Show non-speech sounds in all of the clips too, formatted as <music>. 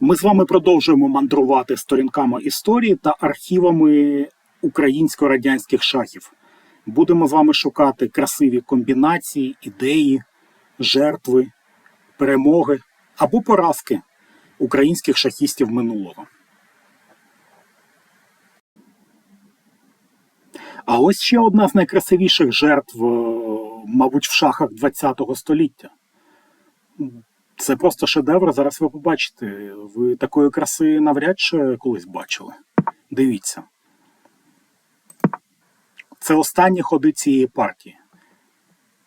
Ми з вами продовжуємо мандрувати сторінками історії та архівами українсько-радянських шахів. Будемо з вами шукати красиві комбінації, ідеї, жертви, перемоги або поразки українських шахістів минулого. А ось ще одна з найкрасивіших жертв, е, мабуть, в шахах ХХ століття. Це просто шедевр. Зараз ви побачите. Ви такої краси навряд чи колись бачили. Дивіться. Це останні ходи цієї партії.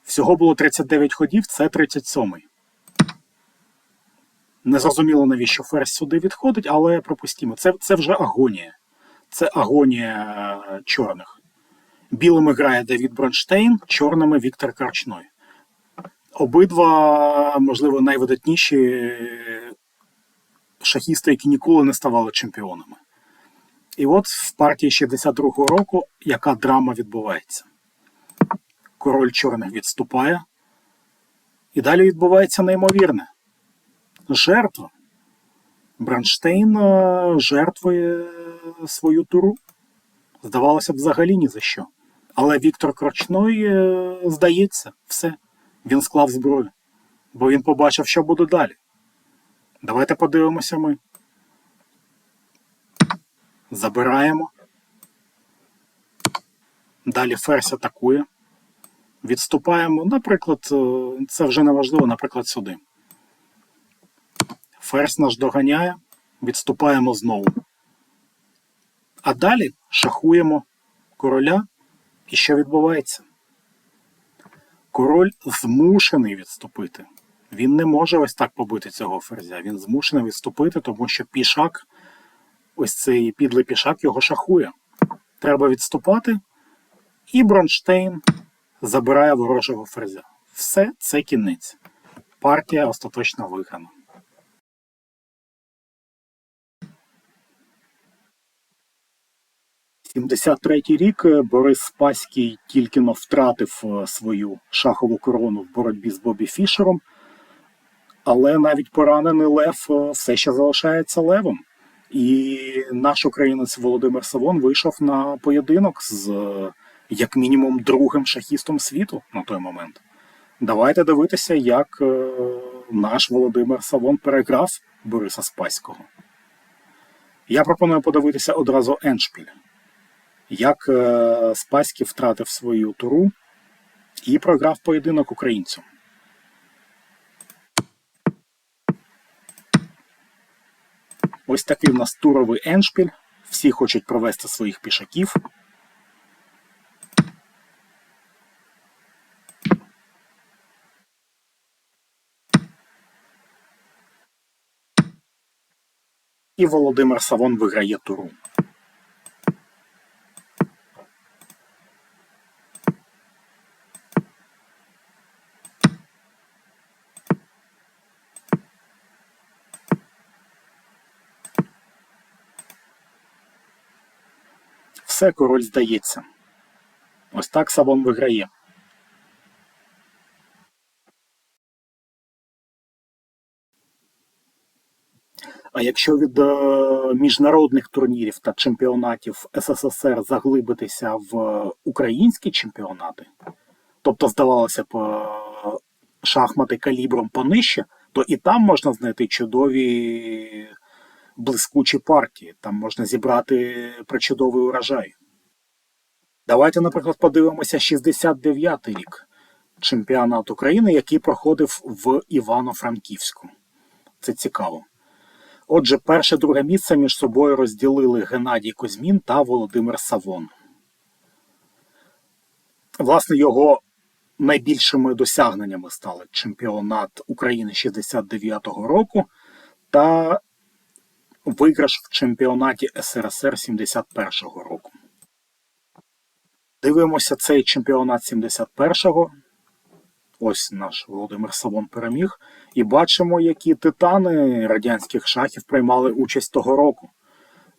Всього було 39 ходів, це 37-й. Незрозуміло, навіщо ферзь сюди відходить, але пропустімо. Це, це вже агонія. Це агонія е, чорних. Білими грає Давід Бронштейн, чорними Віктор Карчной. Обидва, можливо, найвидатніші шахісти, які ніколи не ставали чемпіонами. І от в партії 62-го року яка драма відбувається. Король чорних відступає. І далі відбувається неймовірне. Жертва. Бронштейн е, жертвує свою туру. Здавалося б, взагалі ні за що. Але Віктор Крочной, е, здається, все. Він склав зброю, бо він побачив, що буде далі. Давайте подивимося ми. Забираємо. Далі ферзь атакує. Відступаємо, наприклад, е, це вже не важливо, наприклад, сюди. Ферзь наш доганяє, відступаємо знову. А далі шахуємо короля. І що відбувається? Король змушений відступити. Він не може ось так побити цього ферзя. Він змушений відступити, тому що пішак, ось цей підлий пішак його шахує. Треба відступати, і Бронштейн забирає ворожого ферзя. Все це кінець. Партія остаточно виграна. – 73-й рік е, Борис Спаський тільки но втратив е, свою шахову корону в боротьбі з Бобі Фішером, але навіть поранений Лев е, все ще залишається левом. І наш українець Володимир Савон вийшов на поєдинок з як мінімум другим шахістом світу на той момент. Давайте дивитися, як наш Володимир Савон переграв Бориса Спаського. Я пропоную подивитися одразу Еншпіль як е, Спаський втратив свою туру і програв поєдинок українцю. Ось такий в нас туровий еншпіль. Всі хочуть провести своїх пішаків. І Володимир Савон виграє туру. Все, король здається. Ось так Савон виграє. А якщо від е, міжнародних турнірів та чемпіонатів СССР заглибитися в е, українські чемпіонати, тобто, здавалося б, е, шахмати калібром понижче, то і там можна знайти чудові блискучі партії. Там можна зібрати причудовий урожай. Давайте, наприклад, подивимося 69-й рік чемпіонат України, який проходив в Івано-Франківську. Це цікаво. Отже, перше друге місце між собою розділили Геннадій Козьмін та Володимир Савон. Власне, його найбільшими досягненнями стали чемпіонат України 69-го року та виграш в чемпіонаті СРСР 71-го року. Дивимося цей чемпіонат 71-го. Ось наш Володимир Савон переміг. І бачимо, які титани радянських шахів приймали участь того року.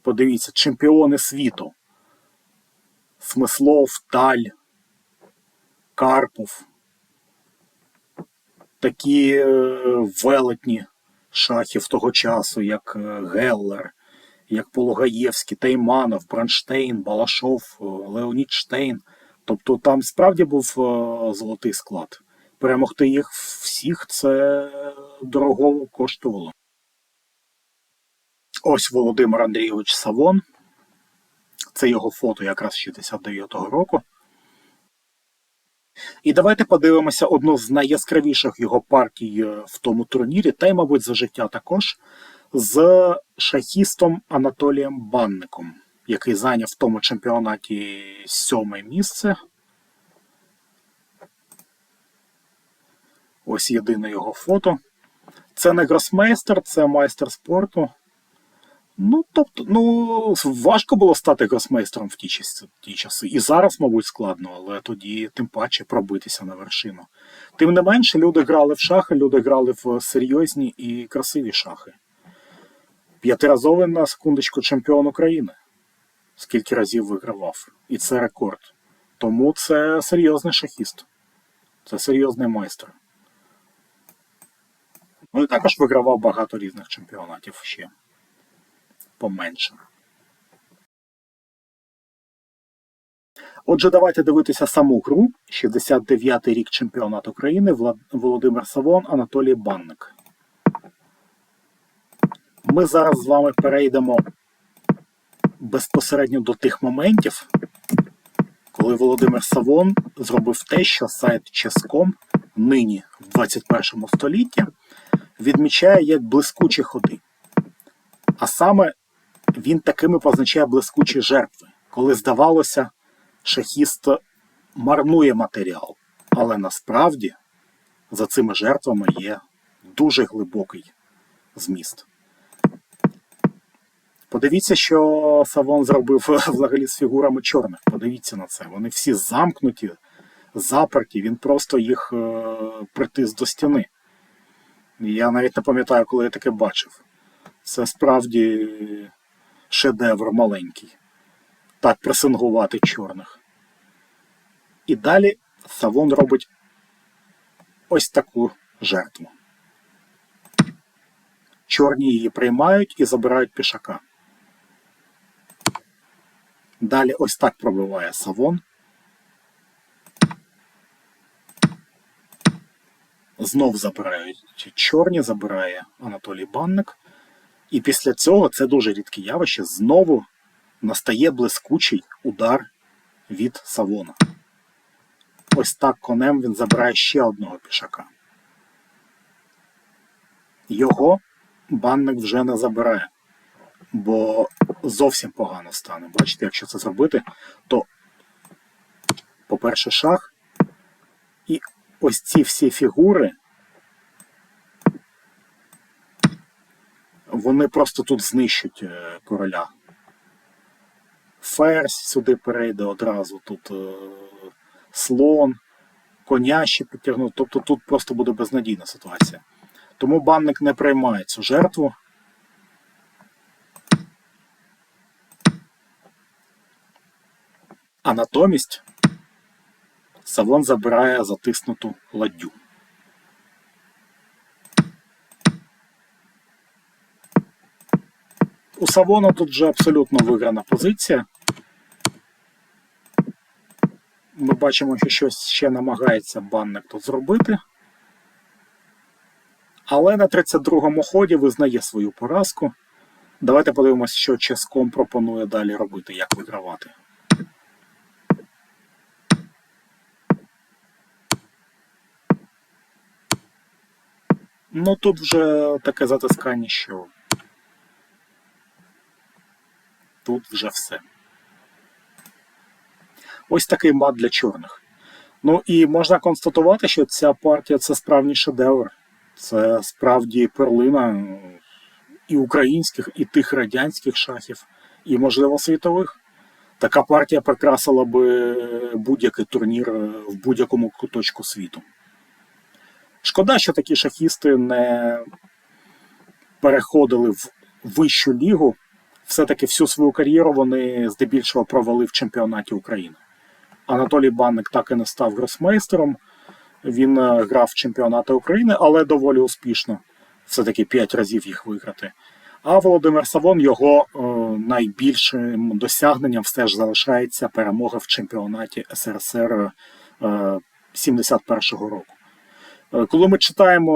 Подивіться, чемпіони світу. Смислов, Таль, Карпов. Такі е, велетні шахів того часу, як е, Геллер, як Пологаєвський, Тейманов, Бронштейн, Балашов, е, Леонід Штейн. Тобто там справді був е, золотий склад. Перемогти їх всіх це дорого коштувало. Ось Володимир Андрійович Савон. Це його фото якраз 69-го року. І давайте подивимося одну з найяскравіших його партій е, в тому турнірі, та й, мабуть, за життя також, з шахістом Анатолієм Банником, який зайняв в тому чемпіонаті сьоме місце. Ось єдине його фото. Це не гросмейстер, це майстер спорту. Ну, тобто, ну, важко було стати гросмейстером в ті часи, ті часи. І зараз, мабуть, складно, але тоді тим паче пробитися на вершину. Тим не менше, люди грали в шахи, люди грали в серйозні і красиві шахи. П'ятиразовий на секундочку чемпіон України. Скільки разів вигравав. І це рекорд. Тому це серйозний шахіст. Це серйозний майстер. Ну і також вигравав багато різних чемпіонатів ще поменше. Отже, давайте дивитися саму гру. 69-й рік чемпіонат України. Володимир Савон, Анатолій Банник. Ми зараз з вами перейдемо безпосередньо до тих моментів, коли Володимир Савон зробив те, що сайт Ческом нині в 21 столітті відмічає як блискучі ходи. А саме він такими позначає блискучі жертви, коли здавалося, шахіст марнує матеріал. Але насправді за цими жертвами є дуже глибокий зміст. Подивіться, що Савон зробив <laughs> взагалі з фігурами чорних. Подивіться на це. Вони всі замкнуті, заперті, він просто їх е, притис до стіни. Я навіть не пам'ятаю, коли я таке бачив. Це справді шедевр маленький. Так пресингувати чорних. І далі Савон робить ось таку жертву. Чорні її приймають і забирають пішака. Далі ось так пробиває Савон. Знов забирають чорні, забирає Анатолій Банник. І після цього це дуже рідке явище. Знову настає блискучий удар від Савона. Ось так конем він забирає ще одного пішака. Його банник вже не забирає, бо зовсім погано стане. Бачите, якщо це зробити, то, по-перше, шах. І ось ці всі фігури вони просто тут знищать е, короля. Ферзь сюди перейде одразу, тут е, слон, коня ще підтягнуть. Тобто тут просто буде безнадійна ситуація. Тому банник не приймає цю жертву. А натомість Савон забирає затиснуту ладдю. У Савона тут вже абсолютно виграна позиція. Ми бачимо, що щось ще намагається банник тут зробити. Але на 32-му ході визнає свою поразку. Давайте подивимося, що Ческом пропонує далі робити, як вигравати. Ну тут вже таке затискання, що тут вже все. Ось такий мат для чорних. Ну і можна констатувати, що ця партія це справді шедевр. Це справді перлина і українських, і тих радянських шахів, і, можливо, світових. Така партія прикрасила би будь-який турнір в будь-якому куточку світу. Шкода, що такі шахісти не переходили в вищу лігу все-таки всю свою кар'єру вони здебільшого провели в чемпіонаті України. Анатолій Банник так і не став гросмейстером. Він е, грав в чемпіонати України, але доволі успішно все-таки 5 разів їх виграти. А Володимир Савон його е, найбільшим досягненням все ж залишається перемога в чемпіонаті СРСР е, 71-го року. Е, Коли ми читаємо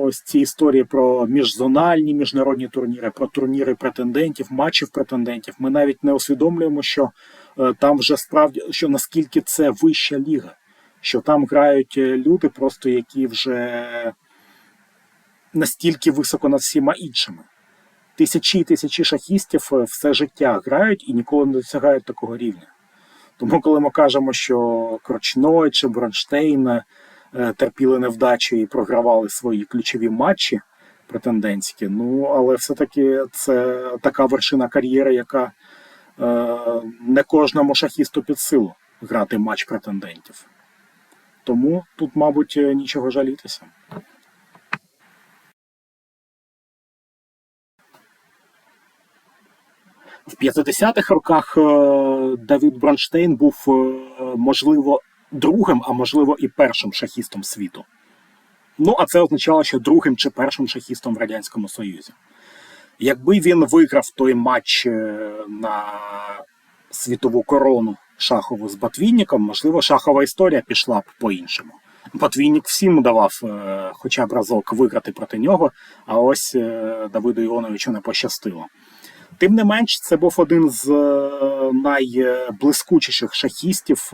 ось ці історії про міжзональні міжнародні турніри, про турніри претендентів, матчів претендентів, ми навіть не усвідомлюємо, що е, там вже справді що наскільки це вища ліга, що там грають е, люди, просто які вже настільки високо над всіма іншими. Тисячі і тисячі шахістів все життя грають і ніколи не досягають такого рівня. Тому, коли ми кажемо, що Крочной чи Бронштейн терпіли невдачі і програвали свої ключові матчі претендентські, ну але все-таки це така вершина кар'єри, яка е, не кожному шахісту під силу грати матч претендентів. Тому тут, мабуть, е, нічого жалітися. В 50-х роках е, Давид Бронштейн був, е, можливо, другим, а можливо, і першим шахістом світу. Ну, а це означало, що другим чи першим шахістом в Радянському Союзі. Якби він виграв той матч е, на світову корону шахову з Батвінником, можливо, шахова історія пішла б по-іншому. Батвінник всім давав е, хоча б разок виграти проти нього, а ось е, Давиду Іоновичу не пощастило. Тим не менш, це був один з найблискучіших шахістів,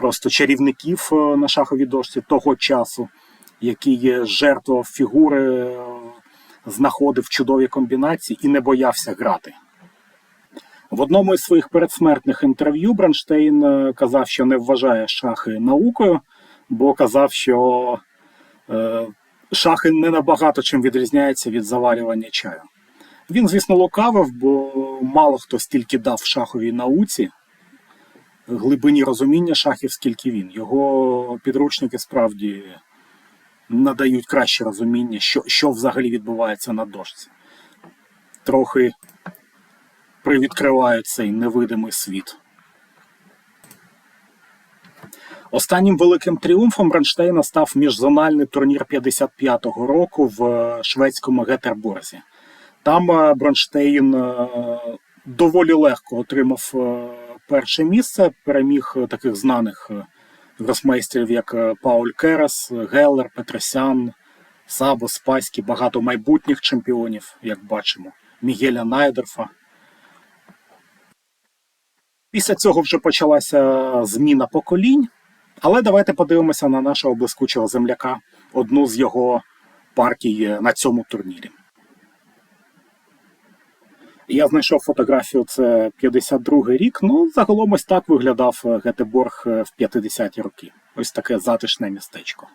просто чарівників е, на шаховій дошці того часу, який жертвував фігури, е, знаходив чудові комбінації і не боявся грати. В одному із своїх передсмертних інтерв'ю Бронштейн е, казав, що не вважає шахи наукою, бо казав, що шахи не набагато чим відрізняються від заварювання чаю. Він, звісно, лукавив, бо мало хто стільки дав шаховій науці, глибині розуміння шахів, скільки він. Його підручники справді надають краще розуміння, що, що взагалі відбувається на дошці. Трохи привідкривають цей невидимий світ. Останнім великим тріумфом Бронштейна став міжзональний турнір 55-го року в шведському Гетерборзі. Там е, Бронштейн е, доволі легко отримав е, перше місце, переміг е, таких знаних е, гросмейстерів, як е, Пауль Керес, Геллер, Петросян, Сабо, Спаський, багато майбутніх чемпіонів, як бачимо, Мігеля Найдерфа. Після цього вже почалася зміна поколінь. Але давайте подивимося на нашого блискучого земляка, одну з його партій на цьому турнірі. Я знайшов фотографію, це 52-й рік. Ну, загалом ось так виглядав Гетеборг в 50-ті роки. Ось таке затишне містечко.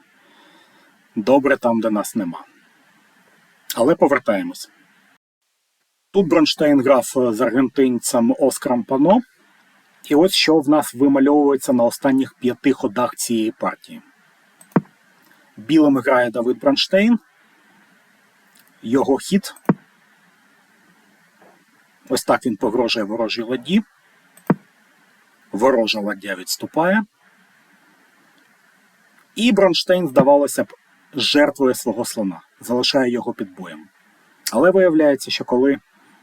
Добре там, де нас нема. Але повертаємось. Тут Бронштейн грав з аргентинцем Оскаром Пано. І ось що в нас вимальовується на останніх п'яти ходах цієї партії. Білим грає Давид Бронштейн. Його хід. Ось так він погрожує ворожій ладді. Ворожа ладдя відступає. І Бронштейн, здавалося б, жертвує свого слона, залишає його під боєм. Але виявляється, що коли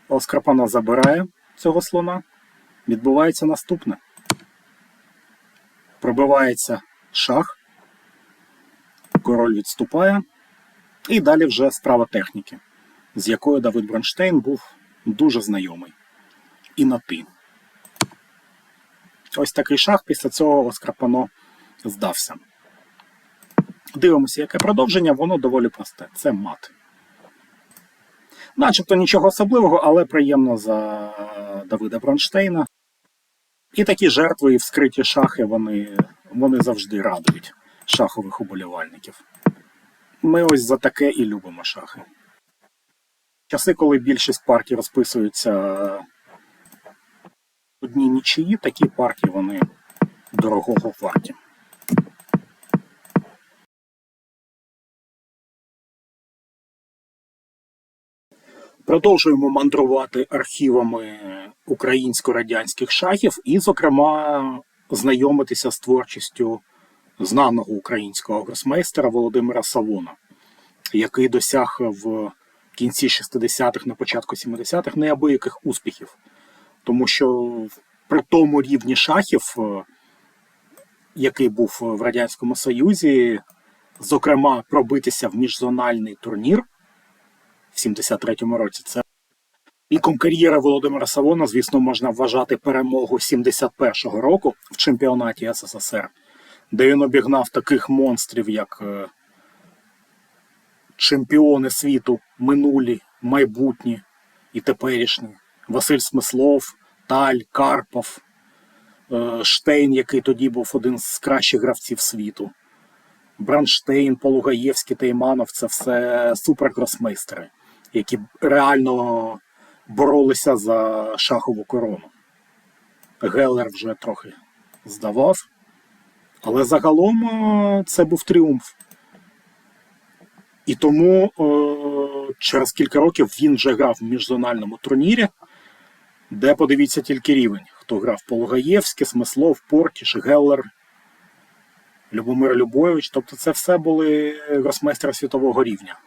Оскар Пано забирає цього слона, відбувається наступне. Пробивається шах, король відступає, і далі вже справа техніки, з якою Давид Бронштейн був дуже знайомий. І на ти. Ось такий шах після цього Оскар Пано здався. Дивимося, яке продовження, воно доволі просте. Це мат. Начебто нічого особливого, але приємно за Давида Бронштейна. І такі жертви і вскриті шахи вони, вони завжди радують шахових уболівальників. Ми ось за таке і любимо шахи. Часи, коли більшість партій розписуються одні нічиї, такі партії вони дорогого варті. Продовжуємо мандрувати архівами українсько-радянських шахів і, зокрема, знайомитися з творчістю знаного українського гросмейстера Володимира Савона. який досяг в кінці 60-х, на початку 70-х неабияких успіхів. Тому що при тому рівні шахів, е, який був в Радянському Союзі, зокрема, пробитися в міжзональний турнір в 73-му році, це Піком кар'єри Володимира Савона, звісно, можна вважати перемогу 71-го року в чемпіонаті СССР, де він обігнав таких монстрів, як е, чемпіони світу минулі, майбутні і теперішні. Василь Смислов, Таль, Карпов, е, Штейн, який тоді був один з кращих гравців світу. Бранштейн, Полугаєвський та це все суперкросмейстери, які реально боролися за шахову корону. Гелер вже трохи здавав. Але загалом е, це був тріумф. І тому е, через кілька років він вже грав в міжзональному турнірі, де подивіться тільки рівень. Хто грав Пологаєвське, Смислов, Портіш, Геллер, Любомир Любович. Тобто це все були гросмейстери світового рівня.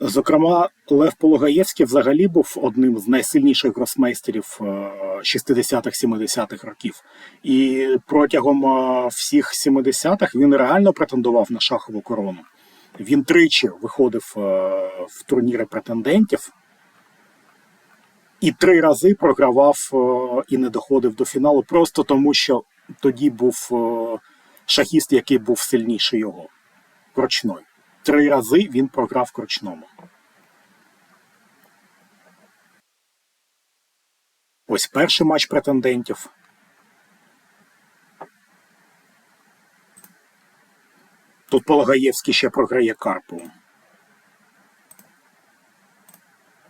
Зокрема, Лев Пологаєвський взагалі був одним з найсильніших гросмейстерів 60-х-70-х років. І протягом е, всіх 70-х він реально претендував на шахову корону. Він тричі виходив е, в турніри претендентів і три рази програвав е, і не доходив до фіналу, просто тому що тоді був шахіст, який був сильніший його крочною. Три рази він програв крочному. Ось перший матч претендентів. Тут Полагаєвський ще програє Карпову.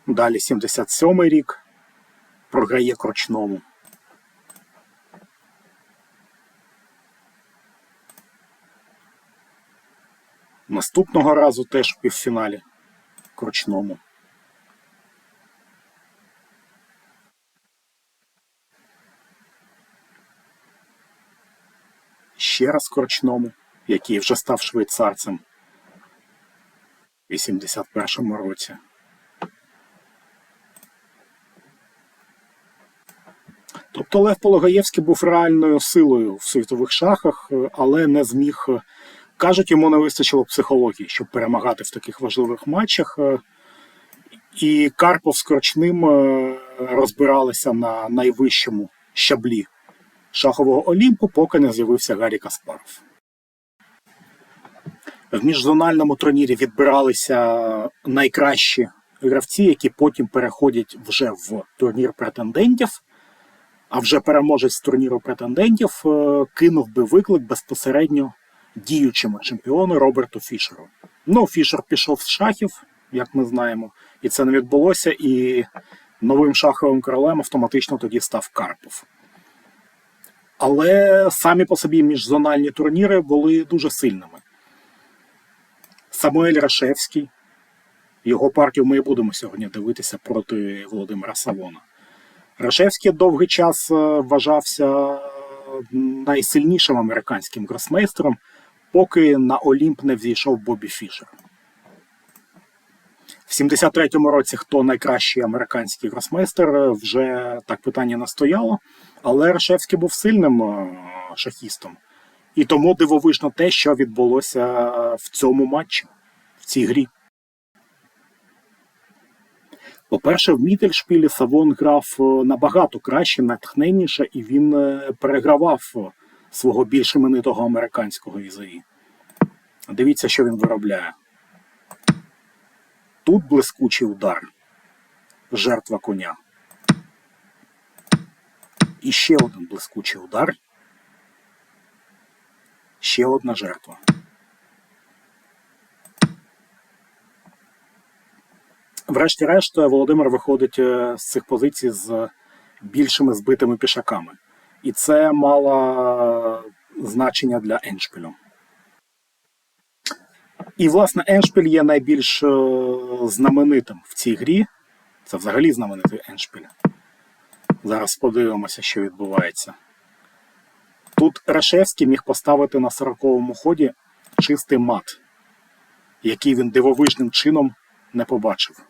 Далі 77-й рік. Програє крочному. Наступного разу теж в півфіналі крочному. Ще раз крочному, який вже став швейцарцем у 81-му році. Тобто Лев Пологаєвський був реальною силою в світових шахах, але не зміг Кажуть, йому не вистачило психології, щоб перемагати в таких важливих матчах. Е, і Карпов з Крочним е, розбиралися на найвищому щаблі шахового Олімпу, поки не з'явився Гаррі Каспаров. В міжзональному турнірі відбиралися найкращі гравці, які потім переходять вже в турнір претендентів. А вже переможець турніру претендентів е, кинув би виклик безпосередньо діючому чемпіону Роберту Фішеру. Ну, Фішер пішов з шахів, як ми знаємо, і це не відбулося. І новим шаховим королем автоматично тоді став Карпов. Але самі по собі міжзональні турніри були дуже сильними. Самуель Рашевський, його партію ми будемо сьогодні дивитися проти Володимира Савона. Рашевський довгий час е, вважався найсильнішим американським гросмейстером поки на Олімп не взійшов Бобі Фішер. В 73-му році хто найкращий американський гросмейстер, вже так питання не стояло, але Рашевський був сильним е, шахістом. І тому дивовижно те, що відбулося в цьому матчі, в цій грі. По-перше, в Мітельшпілі Савон грав е, набагато краще, натхненніше, і він е, перегравав свого більш іменитого американського візові. Дивіться, що він виробляє. Тут блискучий удар. Жертва коня. І ще один блискучий удар. Ще одна жертва. Врешті-решт, Володимир виходить е, з цих позицій з більшими збитими пішаками. І це мало значення для Еншпілю. І, власне, Еншпіль є найбільш е, знаменитим в цій грі. Це взагалі знаменитий Еншпіль. Зараз подивимося, що відбувається. Тут Рашевський міг поставити на 40-му ході чистий мат. який він дивовижним чином не побачив.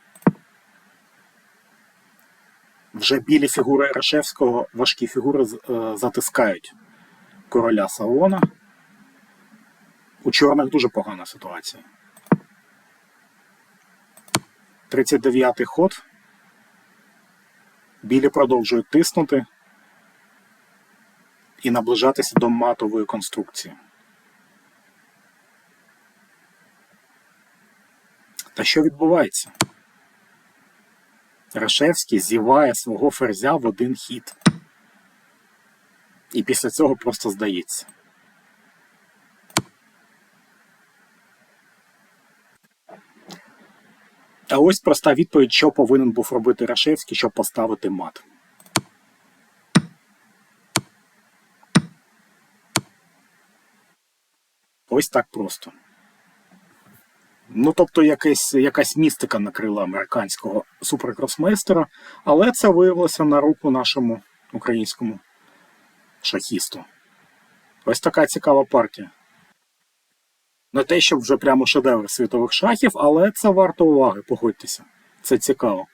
Вже білі фігури Рашевського важкі фігури е, затискають короля Саона. У чорних дуже погана ситуація. 39-й ход. Білі продовжують тиснути і наближатися до матової конструкції. Та що відбувається? Рашевський зіває свого ферзя в один хід. І після цього просто здається. А ось проста відповідь, що повинен був робити Рашевський, щоб поставити мат. Ось так просто. Ну, тобто, якась, якась містика накрила американського суперкросмейстера, але це виявилося на руку нашому українському шахісту. Ось така цікава партія. Не те, щоб вже прямо шедевр світових шахів, але це варто уваги, погодьтеся. Це цікаво.